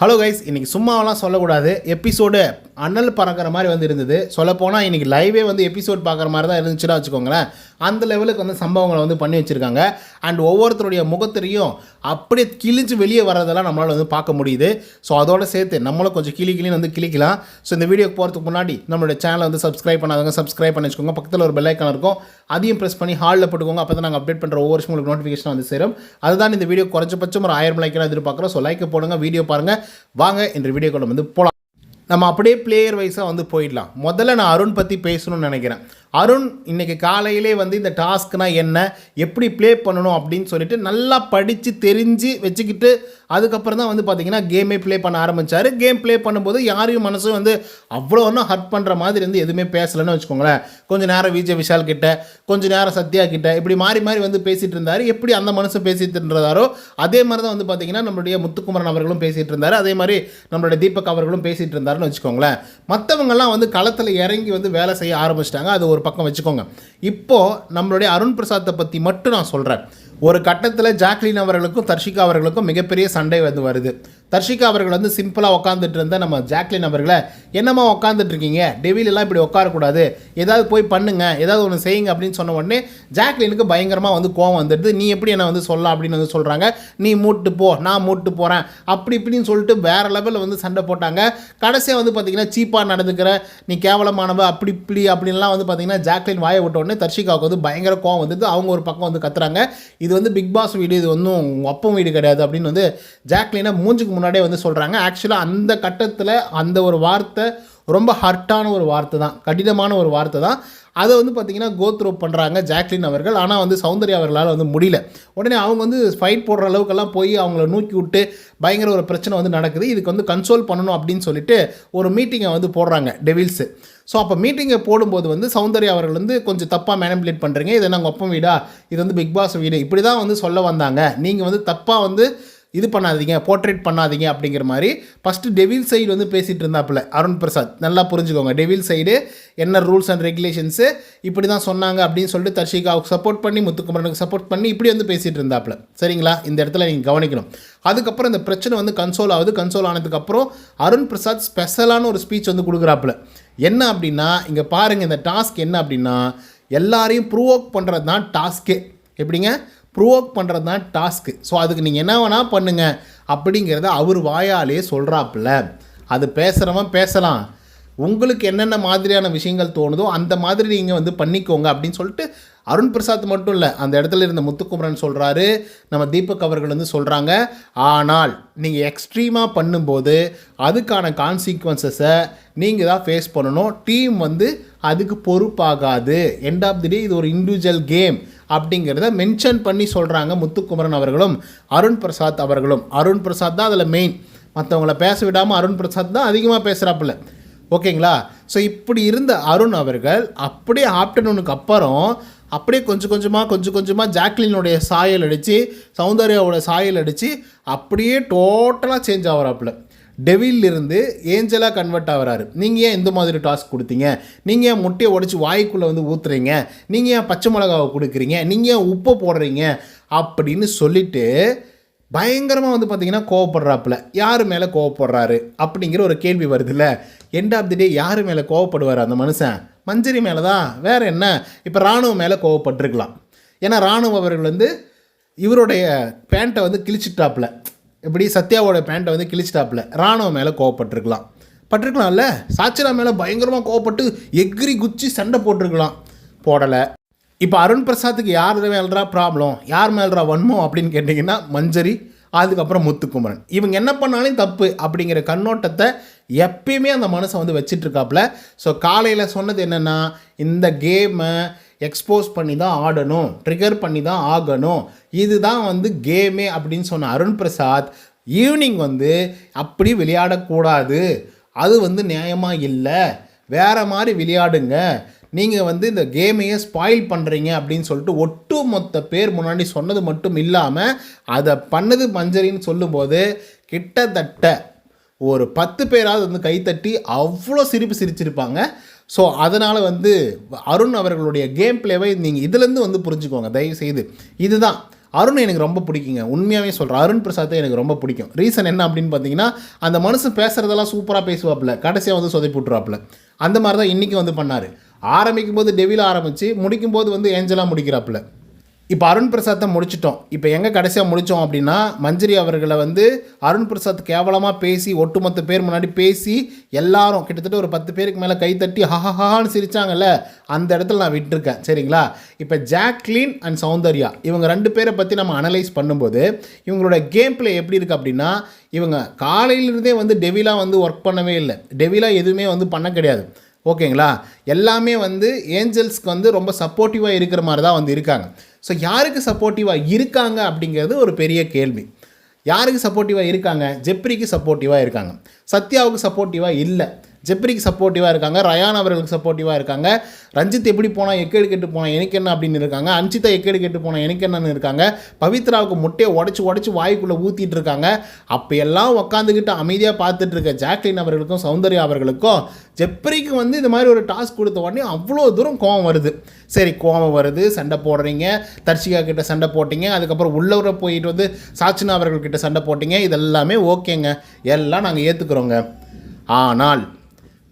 Hello guys இன்றைக்கி சும்மாவெல்லாம் சொல்லக்கூடாது. Episode அனல் பறக்கிற மாதிரி வந்து இருந்தது. சொல்லப்போனால் இன்றைக்கி லைவே வந்து எபிசோட் பார்க்குற மாதிரி தான் இருந்துச்சுன்னா வச்சுக்கோங்களேன். அந்த லெவலுக்கு வந்து சம்பவங்களை வந்து பண்ணி வச்சுருக்காங்க. அண்ட் ஒவ்வொருத்தருடைய முகத்திலையும் அப்படியே கிழிஞ்சு வெளியே வர்றதெல்லாம் நம்மளால் வந்து பார்க்க முடியுது. ஸோ அதோட சேர்த்து நம்மளும் கொஞ்சம் கிளி கிளின்னு வந்து கிளிக்கலாம். ஸோ இந்த வீடியோக்கு போகிறதுக்கு முன்னாடி நம்மளுடைய சேனலை வந்து சப்ஸ்கிரைப் பண்ணாதவங்க சப்ஸ்கிரைப் பண்ணி வச்சுக்கோங்க. பக்கத்தில் ஒரு பெல்லைக்கான இருக்கும். அதையும் ப்ரெஸ் பண்ணி ஹாலில் போட்டுக்கோங்க. அப்போ தான் நாங்கள் அப்டேட் பண்ணுற ஒவ்வொரு வருஷம் உங்களுக்கு நோட்டிஃபிகேஷன் வந்து சேரும். அதுதான் இந்த வீடியோ குறைஞ்சபட்சம் ஒரு ஆயிரம் லைக்கெல்லாம் எதிர்பார்க்குறோம். ஸோ லைக் போடுங்க வீடியோ பாருங்கள் வாங்க இந்த வீடியோ கொண்டு வந்து போகலாம் நம்ம அப்படியே பிளேயர் வைஸாக வந்து போயிடலாம். முதல்ல நான் அருண் பற்றி பேசணும்னு நினைக்கிறேன். அருண் இன்னைக்கு காலையிலே வந்து இந்த டாஸ்க்னால் என்ன எப்படி ப்ளே பண்ணணும் அப்படின்னு சொல்லிட்டு நல்லா படித்து தெரிஞ்சு வச்சுக்கிட்டு அதுக்கப்புறம் தான் வந்து பார்த்திங்கன்னா கேமே ப்ளே பண்ண ஆரம்பித்தார் கேம் ப்ளே பண்ணும்போது யாரையும் மனசும் வந்து அவ்வளோ ஒன்றும் ஹர்ட் பண்ணுற மாதிரி வந்து எதுவுமே பேசலைன்னு வச்சுக்கோங்களேன். கொஞ்சம் நேரம் விஜய் விஷால் கிட்ட கொஞ்சம் நேரம் சத்யா கிட்ட இப்படி மாறி மாறி வந்து பேசிகிட்டு இருந்தார். எப்படி அந்த மனசு பேசிகிட்டு இருந்தாரோ அதே மாதிரி தான் வந்து பார்த்தீங்கன்னா நம்மளுடைய முத்துக்குமரன் அவர்களும் பேசிகிட்டு இருந்தார். அதே மாதிரி நம்மளுடைய தீபக் அவர்களும் பேசிகிட்டு இருந்தாருன்னு வச்சுக்கோங்களேன். மற்றவங்கெல்லாம் வந்து களத்தில் இறங்கி வந்து வேலை செய்ய ஆரம்பிச்சிட்டாங்க. அது ஒரு பக்கம் வச்சுக்கோங்க. இப்போது நம்மளுடைய அருண் பிரசாத்தை பற்றி மட்டும் நான் சொல்கிறேன் ஒரு கட்டத்தில் ஜாக்லின் அவர்களுக்கும் தர்ஷிகா அவர்களுக்கும் மிகப்பெரிய சண்டை வந்து வருது. தர்ஷிகா அவர்கள் வந்து சிம்பிளாக உட்காந்துட்டு இருந்த நம்ம ஜாக்லின் அவர்களை என்னம்மா உட்காந்துட்டு இருக்கீங்க? டெவில் இப்படி உட்காரக்கூடாது ஏதாவது போய் பண்ணுங்க. ஏதாவது ஒன்று செய்யுங்க. அப்படின்னு சொன்ன உடனே ஜாக்லினுக்கு பயங்கரமாக வந்து கோவம் வந்துடுது. நீ எப்படி என்னை வந்து சொல்லலாம்? அப்படின்னு வந்து சொல்கிறாங்க நீ மூட்டு போ. நான் மூட்டு போகிறேன் அப்படி இப்படின்னு சொல்லிட்டு வேறு லெவலில் வந்து சண்டை போட்டாங்க. கடைசியாக வந்து பார்த்தீங்கன்னா சீப்பாக நடந்துக்கிற நீ கேவலமானவ. அப்படி இப்படி அப்படின்லாம் வந்து பார்த்தீங்கன்னா ஜாக்லின் வாயை விட்ட உடனே தர்ஷிகாவுக்கு வந்து பயங்கர கோவம் வந்துடுது. அவங்க ஒரு பக்கம் வந்து கத்துறாங்க. இது வந்து பிக் பாஸ் வீடு இது வந்து உங்கள் அப்பம் வீடு கிடையாது அப்படின்னு வந்து ஜாக்லினா மூஞ்சுக்கு முன்னாடியே வந்து சொல்கிறாங்க ஆக்சுவலாக அந்த கட்டத்தில் அந்த ஒரு வார்த்தை ரொம்ப ஹர்ட்டான ஒரு வார்த்தை தான் கடினமான ஒரு வார்த்தை தான். அதை வந்து பார்த்திங்கன்னா கோத்ரோ பண்ணுறாங்க ஜாக்லின் அவர்கள். ஆனால் வந்து சௌந்தர்யா அவர்களால் வந்து முடியல. உடனே அவங்க வந்து ஃபைட் போடுற அளவுக்கெல்லாம் போய் அவங்கள நூக்கி விட்டு பயங்கர ஒரு பிரச்சனை வந்து நடக்குது. இதுக்கு வந்து கன்சோல் பண்ணணும் அப்படின்னு சொல்லிட்டு ஒரு மீட்டிங்கை வந்து போடுறாங்க டெவில்ஸு ஸோ அப்போ மீட்டிங்கை போடும்போது வந்து சௌந்தர்யா அவர்கள் வந்து கொஞ்சம் தப்பாக மேனிபுலேட் பண்ணுறீங்க இது நாங்கள் ஒப்பம் வீடா? இது வந்து பிக் பாஸ் வீடு. இப்படி தான் வந்து சொல்ல வந்தாங்க. நீங்கள் வந்து தப்பாக வந்து இது பண்ணாதீங்க போர்ட்ரேட் பண்ணாதீங்க அப்படிங்கிற மாதிரி ஃபஸ்ட்டு டெவில் சைடு வந்து பேசிகிட்டு இருந்தாப்புல அருண் பிரசாத். நல்லா புரிஞ்சுக்கோங்க. டெவில் சைடு என்ன ரூல்ஸ் அண்ட் ரெகுலேஷன்ஸு இப்படி தான் சொன்னாங்க அப்படின்னு சொல்லிட்டு தர்ஷிகாவுக்கு சப்போர்ட் பண்ணி முத்துக்குமரனுக்கு சப்போர்ட் பண்ணி இப்படி வந்து பேசிகிட்டு இருந்தாப்புல. சரிங்களா? இந்த இடத்துல நீங்கள் கவனிக்கணும். அதுக்கப்புறம் இந்த பிரச்சனை வந்து கன்சோல் ஆகுது. கன்சோல் ஆனதுக்கப்புறம் அருண் பிரசாத் ஸ்பெஷலான ஒரு ஸ்பீச் வந்து கொடுக்குறாப்புல. என்ன அப்படின்னா இங்கே பாருங்கள் இந்த டாஸ்க் என்ன அப்படின்னா எல்லாரையும் ப்ரூவோக் பண்ணுறது தான் டாஸ்க்கே எப்படிங்க? ப்ரூவோக் பண்ணுறது தான் டாஸ்க்கு ஸோ அதுக்கு நீங்கள் என்ன வேணால் பண்ணுங்கள் அப்படிங்கிறத அவர் வாயாலே சொல்கிறாப்புல அது பேசுகிறவன் பேசலாம். உங்களுக்கு என்னென்ன மாதிரியான விஷயங்கள் தோணுதோ அந்த மாதிரி நீங்கள் வந்து பண்ணிக்கோங்க அப்படின்னு சொல்லிட்டு அருண் பிரசாத் மட்டும் இல்லை அந்த இடத்துல இருந்த முத்துக்குமரன் சொல்கிறாரு நம்ம தீபக் அவர்கள் வந்து சொல்கிறாங்க ஆனால் நீங்கள் எக்ஸ்ட்ரீமாக பண்ணும்போது அதுக்கான கான்சிக்வன்சஸை நீங்கள் தான் ஃபேஸ் பண்ணணும். டீம் வந்து அதுக்கு பொறுப்பாகாது. எண்ட் ஆஃப் தி டே இது ஒரு இண்டிவிஜுவல் கேம் அப்படிங்கிறத மென்ஷன் பண்ணி சொல்கிறாங்க முத்துக்குமரன் அவர்களும் அருண் பிரசாத் அவர்களும். அருண் பிரசாத் தான் அதில் மெயின் மற்றவங்கள பேச விடாமல் அருண் பிரசாத் தான் அதிகமாக பேசுகிறாப்புல ஓகேங்களா? ஸோ இப்படி இருந்த அருண் அவர்கள் அப்படியே ஆஃப்டர்நூனுக்கு அப்புறம் அப்படியே கொஞ்சம் கொஞ்சமாக கொஞ்சம் கொஞ்சமாக ஜாக்லினுடைய சாயல் அடித்து சௌந்தர்யாவோட சாயல் அடித்து அப்படியே டோட்டலாக சேஞ்ச் ஆகிறாப்புல. டெவிலிருந்து ஏஞ்சலாக கன்வெர்ட் ஆகிறாரு. நீங்கள் ஏன் இந்த மாதிரி டாஸ்க் கொடுத்தீங்க? நீங்கள் ஏன் முட்டையை உடச்சி வாய்க்குள்ளே வந்து ஊற்றுறீங்க நீங்கள் ஏன் பச்சை மிளகாவை கொடுக்குறீங்க? நீங்கள் ஏன் உப்பை போடுறீங்க? அப்படின்னு சொல்லிட்டு பயங்கரமாக வந்து பார்த்தீங்கன்னா கோவப்படுறாப்புல. யார் மேலே கோவப்படுறாரு? அப்படிங்கிற ஒரு கேள்வி வருதுல்ல. எண்ட் ஆஃப் தி டே யார் மேலே கோவப்படுவார் அந்த மனுஷன்? மஞ்சரி மேலே தான் வேறு என்ன? இப்போ ராணுவம் மேலே கோவப்பட்டிருக்கலாம். ஏன்னா ராணுவம் அவர்கள் வந்து இவருடைய பேண்ட்டை வந்து கிழிச்சிட்டாப்புல. இப்படி சத்யாவோட பேண்ட்டை வந்து கிழிச்சிட்டாப்புல? ராணுவம் மேலே கோவப்பட்டிருக்கலாம். பட்டிருக்கலாம்ல? சாச்சிரா மேலே பயங்கரமாக கோவப்பட்டு எகிரி குச்சி சண்டை போட்டிருக்கலாம். போடலை. இப்போ அருண் பிரசாத்துக்கு யார் மேல்றா ப்ராப்ளம் யார் மேல்றா வன்மம் அப்படின்னு கேட்டிங்கன்னா மஞ்சரி அதுக்கப்புறம் முத்துக்குமரன். இவங்க என்ன பண்ணாலும் தப்பு அப்படிங்கிற கண்ணோட்டத்தை எப்பயுமே அந்த மனசை வந்து வச்சிட்டு இருக்காப்புல ஸோ காலையில் சொன்னது என்னென்னா இந்த கேமை எக்ஸ்போஸ் பண்ணி தான் ஆடணும் ட்ரிகர் பண்ணி தான் ஆகணும். இதுதான் வந்து கேமே அப்படின்னு சொன்ன அருண் பிரசாத் ஈவினிங் வந்து அப்படி விளையாடக்கூடாது. அது வந்து நியாயமாக இல்லை. வேற மாதிரி விளையாடுங்க. நீங்கள் வந்து இந்த கேமையே ஸ்பாயில் பண்ணுறீங்க அப்படின்னு சொல்லிட்டு ஒட்டு மொத்த பேர் முன்னாடி சொன்னது மட்டும் இல்லாமல் அதை பண்ணது மஞ்சரின்னு சொல்லும்போது கிட்டத்தட்ட ஒரு பத்து பேராவது வந்து கைத்தட்டி அவ்வளோ சிரிப்பு சிரிச்சிருப்பாங்க. ஸோ அதனால் வந்து அருண் அவர்களுடைய கேம் பிளேவை நீங்கள் இதுலேருந்து வந்து புரிஞ்சுக்கோங்க. தயவு செய்து இதுதான். அருண் எனக்கு ரொம்ப பிடிக்குங்க. உண்மையாகவே சொல்கிறேன் அருண் பிரசாத்தை எனக்கு ரொம்ப பிடிக்கும். ரீசன் என்ன அப்படின்னு பார்த்தீங்கன்னா அந்த மனுஷன் பேசுகிறதெல்லாம் சூப்பராக பேசுவாப்புல. கடைசியாக வந்து சொதை விட்ருவாப்புல அந்த மாதிரி தான் இன்றைக்கி வந்து பண்ணார். ஆரம்பிக்கும் போது டெவில ஆரம்பித்து முடிக்கும் போது வந்து ஏஞ்சலாக முடிக்கிறாப்புல. இப்போ அருண் பிரசாத்தை முடிச்சிட்டோம். இப்போ எங்கே கடைசியாக முடித்தோம் அப்படின்னா மஞ்சரி அவர்களை வந்து அருண் பிரசாத் கேவலமாக பேசி ஒட்டுமொத்த பேர் முன்னாடி பேசி எல்லாரும் கிட்டத்தட்ட ஒரு பத்து பேருக்கு மேலே கைத்தட்டி ஹஹஹான்னு சிரித்தாங்கல்ல அந்த இடத்துல நான் விட்டுருக்கேன். சரிங்களா? இப்போ ஜாக்லின் அண்ட் சௌந்தர்யா இவங்க ரெண்டு பேரை பற்றி நம்ம அனலைஸ் பண்ணும்போது இவங்களோட கேம் பிளே எப்படி இருக்குது அப்படின்னா இவங்க காலையிலிருந்தே வந்து டெவிலாக வந்து ஒர்க் பண்ணவே இல்லை. டெவிலாக எதுவுமே வந்து பண்ண கிடையாது. ஓகேங்களா? எல்லாமே வந்து ஏஞ்சல்ஸ்க்கு வந்து ரொம்ப சப்போர்ட்டிவாக இருக்கிற மாதிரி தான் வந்து இருக்காங்க. ஸோ யாருக்கு சப்போர்ட்டிவாக இருக்காங்க அப்படிங்கிறது ஒரு பெரிய கேள்வி. யாருக்கு சப்போர்ட்டிவாக இருக்காங்க? ஜெப்ரிக்கு சப்போர்ட்டிவாக இருக்காங்க. சத்யாவுக்கு சப்போர்ட்டிவாக இல்லை. ஜெப்ரிக்கு சப்போர்ட்டிவாக இருக்காங்க. ரயான் அவர்களுக்கு சப்போர்ட்டிவாக இருக்காங்க. ரஞ்சித் எப்படி போனால் எக்கேடு கெட்டு போனால் எனக்கு என்ன அப்படின்னு இருக்காங்க. அன்சிதா எக்கேடு கெட்டு போனால் எனக்கு என்னன்னு இருக்காங்க. பவித்ராவுக்கு முட்டையை உடச்சி உடச்சி வாய்க்குள்ளே ஊற்றிட்டு இருக்காங்க. அப்போ எல்லாம் உக்காந்துக்கிட்டு அமைதியாக பார்த்துட்டு இருக்க ஜாக்லின் அவர்களுக்கும் சௌந்தர்யா அவர்களுக்கும் ஜெப்ரிக்கு வந்து இந்த மாதிரி ஒரு டாஸ்க் கொடுத்த உடனே அவ்வளோ தூரம் கோவம் வருது. சரி கோவம் வருது சண்டை போடுறீங்க. தர்ஷிகா கிட்ட சண்டை போட்டீங்க. அதுக்கப்புறம் உள்ளவரை போயிட்டு வந்து சாச்சினா அவர்கள்கிட்ட சண்டை போட்டீங்க. இதெல்லாமே ஓகேங்க. எல்லாம் நாங்கள் ஏற்றுக்குறோங்க ஆனால்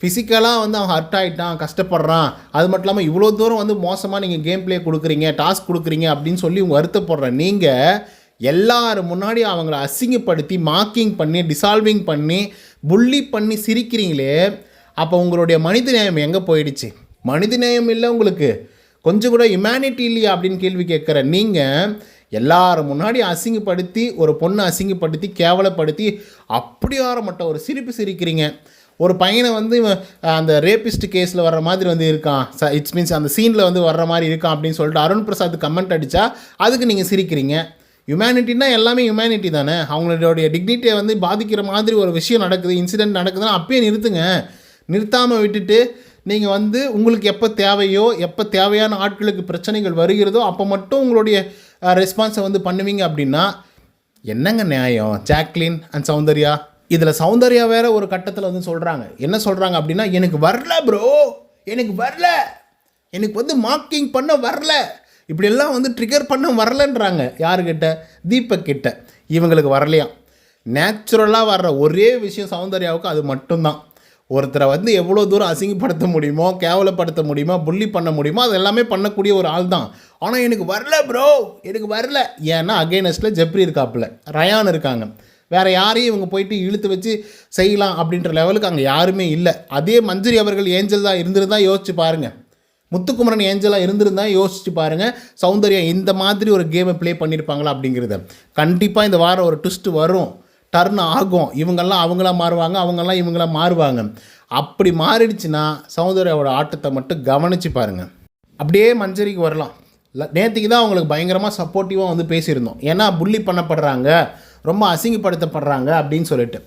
ஃபிசிக்கலாக வந்து அவன் ஹர்ட் ஆகிட்டான் கஷ்டப்படுறான். அது மட்டும் இல்லாமல் இவ்வளோ தூரம் வந்து மோசமாக நீங்கள் கேம் பிளே கொடுக்குறீங்க டாஸ்க் கொடுக்குறீங்க அப்படின்னு சொல்லி வருத்தப்படுற நீங்கள் எல்லாரும் முன்னாடி அவங்கள அசிங்கப்படுத்தி மார்க்கிங் பண்ணி டிசால்விங் பண்ணி புள்ளி பண்ணி சிரிக்கிறீங்களே அப்போ உங்களுடைய மனித நேயம் எங்கே போயிடுச்சு? மனித நேயம் இல்லை உங்களுக்கு. கொஞ்சம் கூட ஹியூமனிட்டி இல்லையா அப்படின்னு கேள்வி கேட்குற நீங்கள் எல்லாரும் முன்னாடி அசிங்கப்படுத்தி ஒரு பொண்ணை அசிங்கப்படுத்தி கேவலப்படுத்தி அப்படியார மட்டும் ஒரு சிரிப்பு சிரிக்கிறீங்க. ஒரு பையனை வந்து அந்த ரேபிஸ்ட் கேஸில் வர்ற மாதிரி வந்து இருக்கான். ச இட்ஸ் மீன்ஸ் அந்த சீனில் வந்து வர்ற மாதிரி இருக்கான் அப்படின்னு சொல்லிட்டு அருண் பிரசாத் கமெண்ட் அடித்தா அதுக்கு நீங்கள் சிரிக்கிறீங்க. ஹியூமனிட்டினா எல்லாமே ஹியூமனிட்டி தானே. அவங்களுடைய டிக்னிட்டியை வந்து பாதிக்கிற மாதிரி ஒரு விஷயம் நடக்குது இன்சிடென்ட் நடக்குதுன்னா அப்பயே நிறுத்துங்க. நிறுத்தாமல் விட்டுட்டு நீங்கள் வந்து உங்களுக்கு எப்போ தேவையோ எப்போ தேவையான ஆட்களுக்கு பிரச்சனைகள் வருகிறதோ அப்போ மட்டும் உங்களுடைய ரெஸ்பான்ஸை வந்து பண்ணுவீங்க அப்படின்னா என்னங்க நியாயம்? ஜாக்லின் அண்ட் சௌந்தர்யா இதில் சௌந்தர்யா வேற ஒரு கட்டத்தில் வந்து சொல்கிறாங்க என்ன சொல்கிறாங்க அப்படின்னா எனக்கு வரல ப்ரோ எனக்கு வரல. எனக்கு வந்து மார்க்கிங் பண்ண வரல. இப்படியெல்லாம் வந்து ட்ரிகர் பண்ண வரலன்றாங்க. யாருக்கிட்ட தீபக் கிட்ட. இவங்களுக்கு வரலையாம். நேச்சுரலாக வர்ற ஒரே விஷயம் சௌந்தர்யாவுக்கு அது மட்டும்தான். ஒருத்தரை வந்து எவ்வளோ தூரம் அசிங்கப்படுத்த முடியுமோ கேவலப்படுத்த முடியுமோ புள்ளி பண்ண முடியுமோ அது எல்லாமே பண்ணக்கூடிய ஒரு ஆள் தான். ஆனால் எனக்கு வரல ப்ரோ எனக்கு வரல. ஏன்னா அகேனஸ்டில் ஜெப்ரி இருக்காப்புல. ரயான் இருக்காங்க. வேறு யாரையும் இவங்க போயிட்டு இழுத்து வச்சு செய்யலாம் அப்படின்ற லெவலுக்கு அங்கே யாருமே இல்லை. அதே மஞ்சரி அவர்கள் ஏஞ்சல் தான் இருந்திருந்தா யோசிச்சு பாருங்கள் முத்துக்குமரன் ஏஞ்சலாக இருந்திருந்தா யோசிச்சு பாருங்கள் சௌந்தர்யா இந்த மாதிரி ஒரு கேமை ப்ளே பண்ணியிருப்பாங்களா அப்படிங்கிறத. கண்டிப்பாக இந்த வாரம் ஒரு ட்விஸ்ட் வரும். டர்ன் ஆகும். இவங்கெல்லாம் அவங்களாம் மாறுவாங்க அவங்கெல்லாம் இவங்களாம் மாறுவாங்க. அப்படி மாறிடுச்சுன்னா சௌந்தர்யாவோட ஆட்டத்தை மட்டும் கவனித்து பாருங்கள் அப்படியே மஞ்சரிக்கு வரலாம். நேற்றுக்கு தான் அவங்களுக்கு பயங்கரமாக சப்போர்ட்டிவாக வந்து பேசியிருந்தோம். ஏன்னா புள்ளி பண்ணப்படுறாங்க. ரொம்ப அசிங்கப்படுத்தப்படுறாங்க அப்படின்னு சொல்லிட்டு.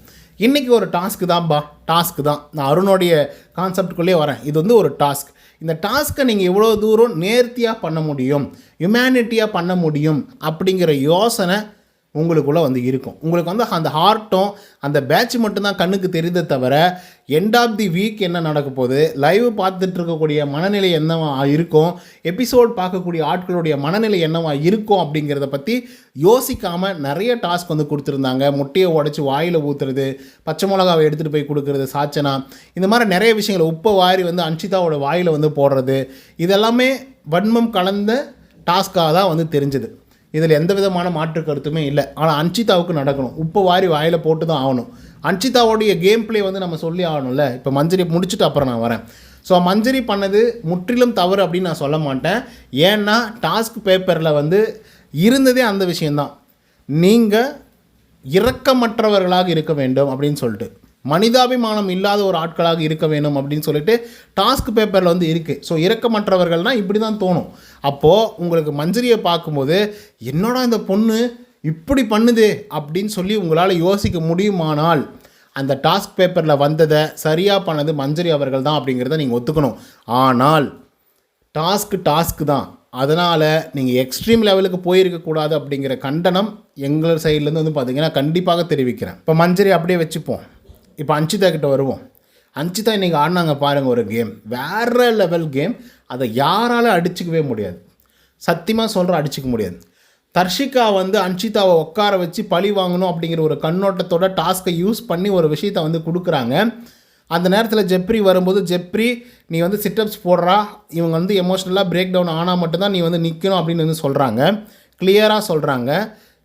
இன்றைக்கி ஒரு டாஸ்க்கு தான்ப்பா டாஸ்க்கு தான். நான் அருணுடைய கான்செப்டுக்குள்ளே வரேன். இது வந்து ஒரு டாஸ்க் இந்த டாஸ்க்கை நீங்கள் இவ்வளோ தூரம் நேர்த்தியாக பண்ண முடியும் ஹியூமனிட்டியாக பண்ண முடியும் அப்படிங்கிற யோசனை உங்களுக்குள்ளே வந்து இருக்கும். உங்களுக்கு வந்து அந்த ஹார்ட்டும் அந்த பேட்ச் மட்டும்தான் கண்ணுக்கு தெரியுதே தவிர எண்ட் ஆஃப் தி வீக் என்ன நடக்க போகுது? லைவ் பார்த்துட்டு இருக்கக்கூடிய மனநிலை என்னவா இருக்கும்? எபிசோட் பார்க்கக்கூடிய ஆட்களுடைய மனநிலை என்னவா இருக்கும் அப்படிங்கிறத பற்றி யோசிக்காமல் நிறைய டாஸ்க் வந்து கொடுத்துருந்தாங்க. முட்டையை உடச்சி வாயில் ஊற்றுறது பச்சை மிளகாவை எடுத்துகிட்டு போய் கொடுக்குறது சாச்சனா இந்த மாதிரி நிறைய விஷயங்களை உப்பை வாரி வந்து அன்ஷிதாவோட வாயில் வந்து போடுறது இதெல்லாமே வன்மம் கலந்த டாஸ்க்காக தான் வந்து தெரிஞ்சது. இதில் எந்த விதமான மாற்று கருத்துமே இல்லை. ஆனால் அன்சிதாவுக்கு நடக்கணும். உப்பு வாரி வாயில் போட்டு தான் ஆகணும். அன்சிதாவோடைய கேம் ப்ளே வந்து நம்ம சொல்லி ஆகணும்ல. இப்போ மஞ்சரி முடிச்சுட்டு அப்புறம் நான் வரேன். ஸோ மஞ்சரி பண்ணது முற்றிலும் தவறு அப்படின்னு நான் சொல்ல மாட்டேன். ஏன்னா டாஸ்க் பேப்பரில் வந்து இருந்ததே அந்த விஷயந்தான் நீங்கள் இரக்கமற்றவர்களாக இருக்க வேண்டும் அப்படின்னு சொல்லிட்டு. மனிதாபிமானம் இல்லாத ஒரு ஆட்களாக இருக்க வேணும் அப்படின்னு சொல்லிட்டு டாஸ்க் பேப்பரில் வந்து இருக்குது ஸோ இறக்கமற்றவர்கள்னால் இப்படி தான் தோணும். அப்போது உங்களுக்கு மஞ்சரியை பார்க்கும்போது என்னடா இந்த பொண்ணு இப்படி பண்ணுது? அப்படின்னு சொல்லி உங்களால் யோசிக்க முடியுமானால் அந்த டாஸ்க் பேப்பரில் வந்ததை சரியாக பண்ணது மஞ்சரி அவர்கள் தான் அப்படிங்கிறத நீங்கள் ஒத்துக்கணும். ஆனால் டாஸ்க்கு டாஸ்க்கு தான். அதனால் நீங்கள் எக்ஸ்ட்ரீம் லெவலுக்கு போயிருக்கக்கூடாது அப்படிங்கிற கண்டனம் எங்கள் சைட்லேருந்து வந்து பார்த்திங்கன்னா கண்டிப்பாக தெரிவிக்கிறேன். இப்போ மஞ்சரி அப்படியே வச்சுப்போம். இப்போ அஞ்சிதா கிட்ட வருவோம். அஞ்சிதா இன்றைக்கி ஆடினாங்க பாருங்கள் ஒரு கேம் வேறு லெவல் கேம் அதை யாராலும் அடிச்சுக்கவே முடியாது. சத்தியமாக சொல்கிற அடிச்சுக்க முடியாது. தர்ஷிகா வந்து அன்ஷிதாவை உட்கார வச்சு பழி வாங்கணும் அப்படிங்கிற ஒரு கண்ணோட்டத்தோட டாஸ்க்கை யூஸ் பண்ணி ஒரு விஷயத்தை வந்து கொடுக்குறாங்க. அந்த நேரத்தில் ஜெப்ரி வரும்போது ஜெப்ரி நீ வந்து சிட்டப்ஸ் போடுறா. இவங்க வந்து எமோஷ்னலாக பிரேக் டவுன் ஆனால் மட்டும்தான் நீ வந்து நிற்கணும் அப்படின்னு வந்து சொல்கிறாங்க கிளியராக சொல்கிறாங்க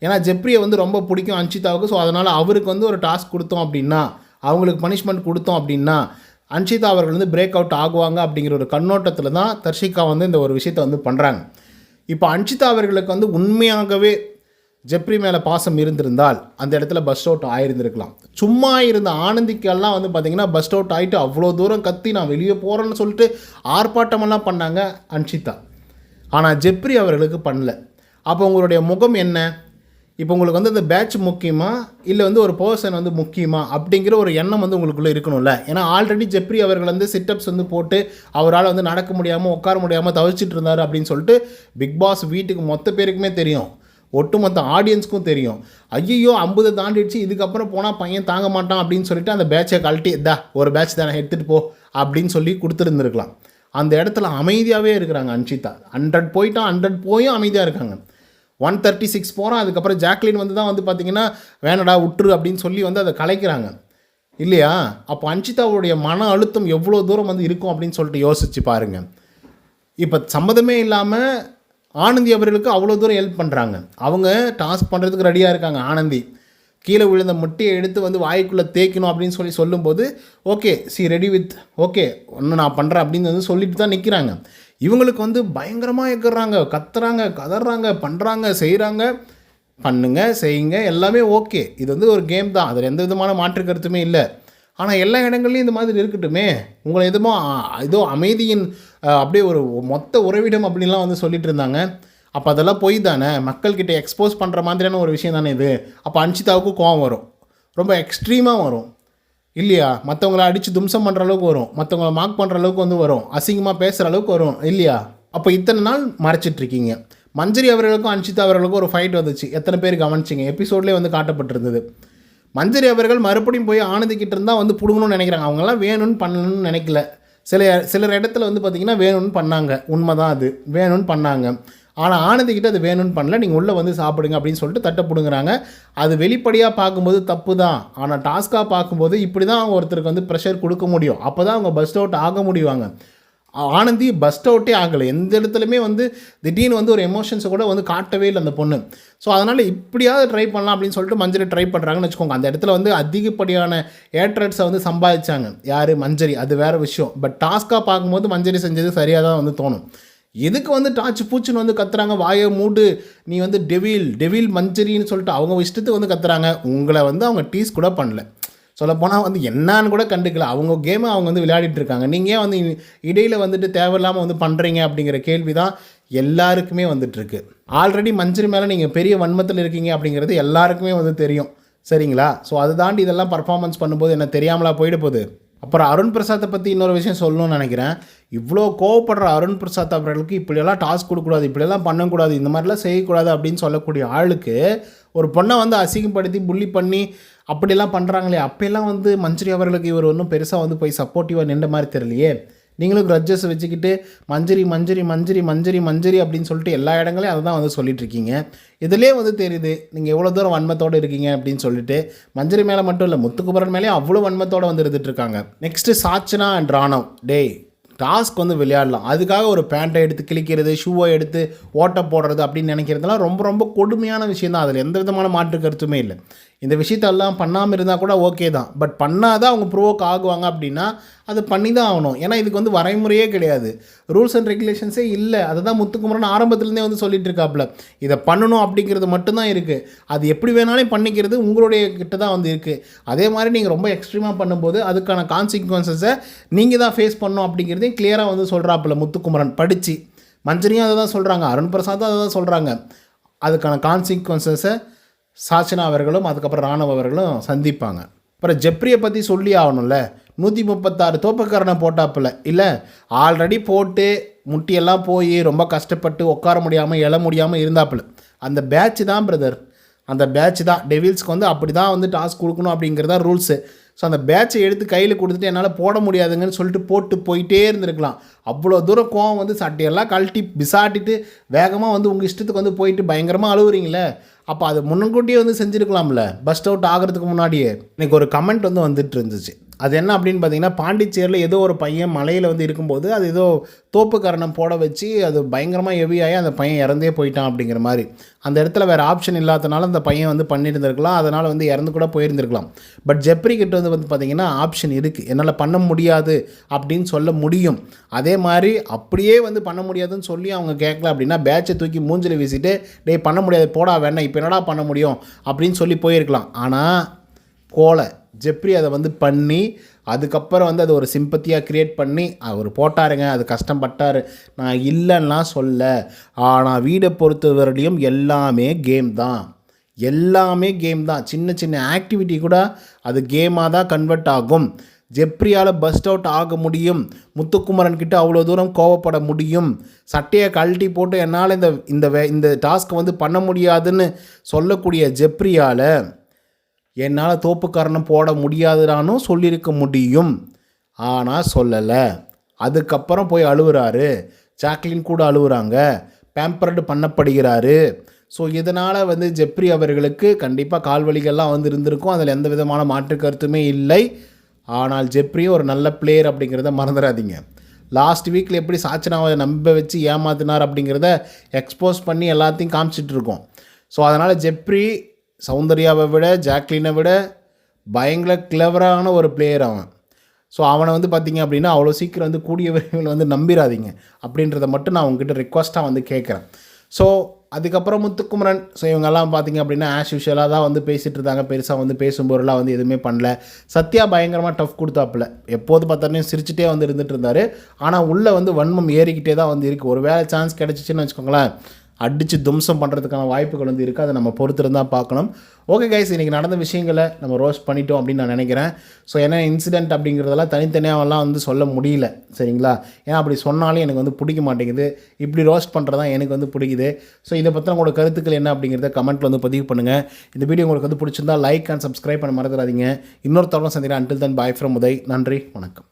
ஏன்னா ஜெப்ரியை வந்து ரொம்ப பிடிக்கும் அன்ஷிதாவுக்கு ஸோ அதனால் அவருக்கு வந்து ஒரு டாஸ்க் கொடுத்தோம் அப்படின்னா அவங்களுக்கு பனிஷ்மெண்ட் கொடுத்தோம் அப்படின்னா அன்ஷிதா அவர்கள் வந்து பிரேக் அவுட் ஆகுவாங்க அப்படிங்கிற ஒரு கண்ணோட்டத்தில் தான் தர்ஷிகா வந்து இந்த ஒரு விஷயத்தை வந்து பண்ணுறாங்க இப்போ அன்ஷிதா அவர்களுக்கு வந்து உண்மையாகவே ஜெப்ரி மேலே பாசம் இருந்திருந்தால் அந்த இடத்துல பஸ் அவுட் ஆயிருந்திருக்கலாம். சும்மா இருந்த ஆனந்திக்கெல்லாம் வந்து பார்த்திங்கன்னா பஸ் அவுட் ஆகிட்டு அவ்வளோ தூரம் கத்தி நான் வெளியே போகிறேன்னு சொல்லிட்டு ஆர்ப்பாட்டமெல்லாம் பண்ணாங்க அன்ஷிதா. ஆனால் ஜெப்ரி அவர்களுக்கு பண்ணல. அப்போ உங்களுடைய முகம் என்ன? இப்போ உங்களுக்கு வந்து இந்த பேட்ச் முக்கியமா? இல்லை வந்து ஒரு பர்சன் வந்து முக்கியமா? அப்படிங்கிற ஒரு எண்ணம் வந்து உங்களுக்குள்ளே இருக்கணும்ல. ஏன்னா ஆல்ரெடி ஜெப்ரி அவர்கள் வந்து சிட்டப்ஸ் வந்து போட்டு அவரால் வந்து நடக்க முடியாமல் உட்கார முடியாமல் தவிச்சிட்டு இருந்தார் அப்படின்னு சொல்லிட்டு பிக் பாஸ் வீட்டுக்கு மொத்த பேருக்குமே தெரியும். ஒட்டுமொத்த ஆடியன்ஸ்க்கும் தெரியும். ஐயோ ஐம்பது தாண்டிடுச்சு இதுக்கப்புறம் போனால் பையன் தாங்க மாட்டான் அப்படின்னு சொல்லிட்டு அந்த பேட்சை கழட்டி தா ஒரு பேட்ச் தானே எடுத்துகிட்டு போ அப்படின்னு சொல்லி கொடுத்துருந்துருக்கலாம். அந்த இடத்துல அமைதியாகவே இருக்கிறாங்க அன்ஷிதா. ஹண்ட்ரட் போயிட்டான் ஹண்ட்ரட் போயும் அமைதியாக இருக்காங்க. ஒன் தேர்ட்டி சிக்ஸ் போகிறான் அதுக்கப்புறம் ஜாக்லின் வந்து தான் வந்து பார்த்தீங்கன்னா வேணடா உற்று அப்படின்னு சொல்லி வந்து அதை கலைக்கிறாங்க. இல்லையா? அப்போ அன்ஷிதாவுடைய மன அழுத்தம் எவ்வளோ தூரம் வந்து இருக்கும் அப்படின்னு சொல்லிட்டு யோசிச்சு பாருங்கள் இப்போ சம்மதமே இல்லாமல் ஆனந்தி அவர்களுக்கு அவ்வளோ தூரம் ஹெல்ப் பண்ணுறாங்க அவங்க டாஸ்க் பண்ணுறதுக்கு ரெடியாக இருக்காங்க ஆனந்தி. கீழே விழுந்த முட்டையை எடுத்து வந்து வாய்க்குள்ளே தேய்க்கணும் அப்படின்னு சொல்லி சொல்லும்போது okay see ready with okay ஒன்று நான் பண்ணுறேன் அப்படின்னு வந்து சொல்லிட்டு தான் நிற்கிறாங்க இவங்களுக்கு வந்து பயங்கரமாக இருக்கிறாங்க கத்துறாங்க கதறாங்க பண்ணுறாங்க செய்கிறாங்க பண்ணுங்க செய்யுங்க எல்லாமே ஓகே. இது வந்து ஒரு கேம் தான். அதில் எந்த விதமான மாற்று கருத்துமே இல்லை. ஆனால் எல்லா இடங்கள்லையும் இந்த மாதிரி இருக்கட்டுமே. உங்களை எதுமோ ஏதோ அமைதியின் அப்படியே ஒரு மொத்த உறவிடம் அப்படின்லாம் வந்து சொல்லிட்டு இருந்தாங்க. அப்போ அதெல்லாம் பொய் தானே? மக்கள்கிட்ட எக்ஸ்போஸ் பண்ணுற மாதிரியான ஒரு விஷயம் தானே இது? அப்போ அன்ஷிதாவுக்கு கோவம் வரும். ரொம்ப எக்ஸ்ட்ரீமாக வரும். இல்லையா? மற்றவங்கள அடித்து தும்சம் பண்ணுற அளவுக்கு வரும். மற்றவங்கள மார்க் பண்ணுற அளவுக்கு வந்து வரும். அசிங்கமாக பேசுகிற அளவுக்கு வரும். இல்லையா? அப்போ இத்தனை நாள் மறைச்சிட்டு இருக்கீங்க மஞ்சரி அவர்களுக்கும் அன்ஷிதா அவர்களுக்கும் ஒரு ஃபைட் வந்துச்சு. எத்தனை பேர் கவனிச்சிங்க? எபிசோட்லேயே வந்து காட்டப்பட்டிருந்தது. மஞ்சரி அவர்கள் மறுபடியும் போய் ஆனந்திக்கிட்டு இருந்தால் வந்து பிடுங்கணும்னு நினைக்கிறாங்க. அவங்களாம் வேணும்னு பண்ணணும்னு நினைக்கல. சில சிலர் இடத்துல வந்து பார்த்திங்கன்னா வேணும்னு பண்ணாங்க. உண்மை தான் அது. வேணும்னு பண்ணாங்க. ஆனால் ஆனந்திக்கிட்ட அது வேணும்னு பண்ணல. நீங்கள் உள்ளே வந்து சாப்பிடுங்க அப்படின்னு சொல்லிட்டு தட்டை பிடுங்குறாங்க அது வெளிப்படையாக பார்க்கும்போது தப்பு தான் ஆனால் டாஸ்க்காக பார்க்கும்போது இப்படி தான் அவங்க ஒருத்தருக்கு வந்து ப்ரெஷர் கொடுக்க முடியும். அப்போ தான் அவங்க பஸ்ட் அவுட் ஆக முடியுவாங்க. ஆனந்தி பஸ்ட் அவுட்டே ஆகலை. எந்த இடத்துலையுமே வந்து திடீர்னு வந்து ஒரு எமோஷன்ஸை கூட வந்து காட்டவே இல்லை அந்த பொண்ணு. ஸோ அதனால் இப்படியாவது ட்ரை பண்ணலாம் அப்படின்னு சொல்லிட்டு மஞ்சரி ட்ரை பண்ணுறாங்கன்னு வச்சுக்கோங்க. அந்த இடத்துல வந்து அதிகப்படியான ஏட்ரட்ஸை வந்து சம்பாதிச்சாங்க. யார்? மஞ்சரி. அது வேறு விஷயம். பட் டாஸ்க்காக பார்க்கும்போது மஞ்சரி செஞ்சது சரியாக தான் வந்து தோணும். எதுக்கு வந்து டாச்சு பூச்சின்னு வந்து கத்துறாங்க? வாயை மூடு. நீ வந்து டெவில் டெவில் மஞ்சரின்னு சொல்லிட்டு அவங்க இஷ்டத்துக்கு வந்து கத்துறாங்க. உங்களை வந்து அவங்க டீஸ் கூட பண்ணல. சொல்லப்போனால் வந்து என்னான்னு கூட கண்டுக்கல. அவங்க கேமை அவங்க வந்து விளையாடிட்டு இருக்காங்க. நீங்கள் வந்து இடையில் வந்துட்டு தேவையில்லாமல் வந்து பண்ணுறீங்க அப்படிங்கிற கேள்வி தான் எல்லாருக்குமே வந்துட்டுருக்கு ஆல்ரெடி மஞ்சரி மேலே நீங்கள் பெரிய வன்மத்தில் இருக்கீங்க அப்படிங்கிறது எல்லாருக்குமே வந்து தெரியும். சரிங்களா? ஸோ அதை தாண்டி இதெல்லாம் பர்ஃபார்மன்ஸ் பண்ணும்போது என்ன தெரியாமலா போயிட போகுது? அப்புறம் அருண் பிரசாத்தை பற்றி இன்னொரு விஷயம் சொல்லணும்னு நினைக்கிறேன். இவ்வளோ கோவப்படுற அருண் பிரசாத் அவர்களுக்கு இப்படியெல்லாம் டாஸ்க் கொடுக்கக்கூடாது இப்படியெல்லாம் பண்ணக்கூடாது இந்த மாதிரிலாம் செய்யக்கூடாது அப்படின்னு சொல்லக்கூடிய ஆளுக்கு ஒரு பொண்ணை வந்து அசிங்கப்படுத்தி புள்ளி பண்ணி அப்படிலாம் பண்ணுறாங்களே அப்போல்லாம் வந்து மஞ்சரி அவர்களுக்கு இவர் ஒன்றும் பெருசாக வந்து போய் சப்போர்ட்டிவாக நின்ற மாதிரி தெரியலையே. நீங்களும் க்ரட்ஜஸ் வச்சுக்கிட்டு மஞ்சரி மஞ்சரி மஞ்சரி மஞ்சரி மஞ்சரி அப்படின்னு சொல்லிட்டு எல்லா இடங்களையும் அதை தான் வந்து சொல்லிகிட்ருக்கீங்க இதிலே இதுலேயே வந்து தெரியுது நீங்கள் எவ்வளோ தூரம் வன்மத்தோடு இருக்கீங்க அப்படின்னு சொல்லிட்டு. மஞ்சரி மேலே மட்டும் இல்லை முத்துக்குமரன் மேலேயும் அவ்வளோ வன்மத்தோடு வந்து இருந்துட்டு இருக்காங்க. Next Sachana and Ranav. டேய் டாஸ்க் வந்து விளையாடலாம். அதுக்காக ஒரு பேண்ட்டை எடுத்து கிழிக்கிறது ஷூவை எடுத்து ஓட்டை போடுறது அப்படின்னு நினைக்கிறதுலாம் ரொம்ப ரொம்ப கொடுமையான விஷயம் தான் அதில் எந்த விதமான மாற்று கருத்துமே இல்லை. இந்த விஷயத்தெல்லாம் பண்ணாமல் இருந்தால் கூட ஓகே தான். பட் பண்ணால் தான் அவங்க ப்ரோவோக் ஆகுவாங்க அப்படின்னா அது பண்ணி தான் ஆகணும். ஏன்னா இதுக்கு வந்து வரைமுறையே கிடையாது. ரூல்ஸ் அண்ட் ரெகுலேஷன்ஸே இல்லை. அதை தான் முத்துக்குமரன் ஆரம்பத்துலேருந்தே வந்து சொல்லிட்டு இருக்காப்புல. இதை பண்ணணும் அப்படிங்கிறது மட்டும்தான் இருக்குது அது எப்படி வேணாலும் பண்ணிக்கிறது உங்களுடைய கிட்ட தான் வந்து இருக்குது அதே மாதிரி நீங்கள் ரொம்ப எக்ஸ்ட்ரீமாக பண்ணும்போது அதுக்கான கான்சிக்வன்சஸை நீங்கள் தான் ஃபேஸ் பண்ணணும் அப்படிங்கிறதையும் கிளியராக வந்து சொல்கிறாப்புல முத்துக்குமரன் படித்து மஞ்சரியும் அதை தான் சொல்கிறாங்க அருண் பிரசாத்தும் அதை தான் சொல்கிறாங்க அதுக்கான கான்சிக்வன்சஸை சாச்சனா அவர்களும் அதுக்கப்புறம் ராணுவ அவர்களும் சந்திப்பாங்க. அப்புறம் ஜெப்ரியை பற்றி சொல்லி ஆகணும்ல. நூற்றி முப்பத்தாறு தோப்பக்காரனை போட்டாப்புல. இல்லை ஆல்ரெடி போட்டு முட்டியெல்லாம் போய் ரொம்ப கஷ்டப்பட்டு உட்கார முடியாமல் எழ முடியாமல் இருந்தாப்புல. அந்த பேட்ச் தான் பிரதர் அந்த பேட்ச் தான். டெவில்ஸ்க்கு வந்து அப்படி தான் வந்து டாஸ்க் கொடுக்கணும் அப்படிங்கிறதா ரூல்ஸு ஸோ அந்த பேட்சை எடுத்து கையில் கொடுத்துட்டு என்னால் போட முடியாதுங்கன்னு சொல்லிட்டு போட்டு போயிட்டே இருந்திருக்கலாம். அவ்வளோ தூரம் கோவம் வந்து சட்டையெல்லாம் கழட்டி பிசாட்டிட்டு வேகமாக வந்து உங்கள் இஷ்டத்துக்கு வந்து போயிட்டு பயங்கரமாக அழுவுறீங்களே. அப்போ அது முன்னக்கூட்டியே வந்து செஞ்சுருக்கலாம்ல. பஸ்ட் அவுட் ஆகிறதுக்கு முன்னாடியே. எனக்கு ஒரு கமெண்ட் வந்து வந்துட்டு இருந்துச்சு. அது என்ன அப்படின்னு பார்த்தீங்கன்னா பாண்டிச்சேரியில் ஏதோ ஒரு பையன் மலையில் வந்து இருக்கும்போது அது ஏதோ தோப்பு போட வச்சு அது பயங்கரமாக ஹெவியாகி அந்த பையன் இறந்தே போயிட்டான் அப்படிங்கிற மாதிரி. அந்த இடத்துல வேறு ஆப்ஷன் இல்லாதனால அந்த பையன் வந்து பண்ணியிருந்திருக்கலாம். அதனால் வந்து இறந்து கூட போயிருந்திருக்கலாம். பட் ஜெப்ரி கிட்ட வந்து வந்து பார்த்திங்கன்னா ஆப்ஷன் இருக்குது என்னால் பண்ண முடியாது அப்படின்னு சொல்ல முடியும். அதே மாதிரி அப்படியே வந்து பண்ண முடியாதுன்னு சொல்லி அவங்க கேட்கல அப்படின்னா பேட்சை தூக்கி மூஞ்சில் வீசிட்டு டேய் பண்ண முடியாது. போடா வேணாம் இப்போ என்னடா பண்ண முடியும்? அப்படின்னு சொல்லி போயிருக்கலாம். ஆனால் கோலை ஜெப்ரி அதை வந்து பண்ணி அதுக்கப்புறம் வந்து அது ஒரு சிம்பத்தியாக க்ரியேட் பண்ணி அவர் போட்டாருங்க அது கஷ்டப்பட்டார். நான் இல்லைன்னா சொல்ல ஆனால் வீடை பொறுத்தவரையிலையும் எல்லாமே கேம் தான். எல்லாமே கேம் தான். சின்ன சின்ன ஆக்டிவிட்டி கூட அது கேமாக தான் கன்வெர்ட் ஆகும். ஜெப்ரியால் பஸ்ட் அவுட் ஆக முடியும். முத்துக்குமரன் கிட்ட அவ்வளோ தூரம் கோவப்பட முடியும். சட்டையை கழட்டி போட்டு என்னால் இந்த இந்த வே இந்த டாஸ்க்கை வந்து பண்ண முடியாதுன்னு சொல்லக்கூடிய ஜெப்ரியால் என்னால் தோப்புக்காரனை போட முடியாதுடானும் சொல்லியிருக்க முடியும். ஆனால் சொல்லலை. அதுக்கப்புறம் போய் அழுவுறாரு. ஜாக்லின் கூட அழுவுறாங்க. பேம்பர்டு பண்ணப்படுகிறாரு. ஸோ இதனால் வந்து ஜெப்ரி அவர்களுக்கு கண்டிப்பாக கால்வழிகள்லாம் வந்து இருந்திருக்கும். அதில் எந்த விதமான மாற்று கருத்துமே இல்லை. ஆனால் ஜெப்ரியும் ஒரு நல்ல பிளேயர் அப்படிங்கிறத மறந்துடாதீங்க லாஸ்ட் வீக்கில் எப்படி சாச்சனாவை நம்ப வச்சு ஏமாத்தினார் அப்படிங்கிறத எக்ஸ்போஸ் பண்ணி எல்லாத்தையும் காமிச்சிட்டு இருக்கோம். ஸோ அதனால் ஜெப்ரி சௌந்தர்யாவை விட ஜாக்லினை விட பயங்கர கிளவரான ஒரு பிளேயர் அவன். ஸோ அவனை வந்து பார்த்திங்க அப்படின்னா அவ்வளோ சீக்கிரம் வந்து கூடிய விரைவில் வந்து நம்பிடாதீங்க அப்படின்றத மட்டும் நான் உங்ககிட்ட ரிக்வஸ்ட்டாக வந்து கேட்குறேன் ஸோ அதுக்கப்புறம் முத்துக்குமரன். ஸோ இவங்கெல்லாம் பார்த்திங்க அப்படின்னா ஆஸ் யூஷுவலாக தான் வந்து பேசிகிட்டு இருந்தாங்க. பெருசாக வந்து பேசும்போதெல்லாம் வந்து எதுவுமே பண்ணல. சத்யா பயங்கரமாக டஃப் கொடுத்தாப்புல. எப்போது பார்த்தாலும் சிரிச்சுட்டே வந்து இருந்துட்டு இருந்தார். ஆனால் உள்ளே வந்து வன்மம் ஏறிக்கிட்டே தான் வந்து இருக்குது ஒரு வேலை சான்ஸ் கிடச்சிச்சின்னு வச்சுக்கோங்களேன். அடித்து தும்சம் பண்ணுறதுக்கான வாய்ப்புகள் வந்து இருக்குது அதை நம்ம பொறுத்திருந்தால் பார்க்கணும். ஓகே கைஸ் இன்றைக்கி நடந்த விஷயங்களை நம்ம ரோஸ்ட் பண்ணிட்டோம் அப்படின்னு நான் நினைக்கிறேன். ஸோ ஏன்னா இன்சிடென்ட் அப்படிங்கிறதெல்லாம் தனித்தனியாகலாம் வந்து சொல்ல முடியல. சரிங்களா? ஏன்னா அப்படி சொன்னாலும் எனக்கு வந்து பிடிக்க மாட்டேங்குது. இப்படி ரோஸ்ட் பண்ணுறது தான் எனக்கு வந்து பிடிக்குது. ஸோ இதை பற்றின உங்களோட கருத்துக்கள் என்ன அப்படிங்கிறத கமெண்ட்டில் வந்து பதிவு பண்ணுங்கள் இந்த வீடியோ உங்களுக்கு வந்து பிடிச்சிருந்தா லைக் அண்ட் சப்ஸ்கிரைப் பண்ண மறந்துடாதீங்க. இன்னொரு தவறும் சந்திக்கிறேன். Until then bye from Uday நன்றி. வணக்கம்.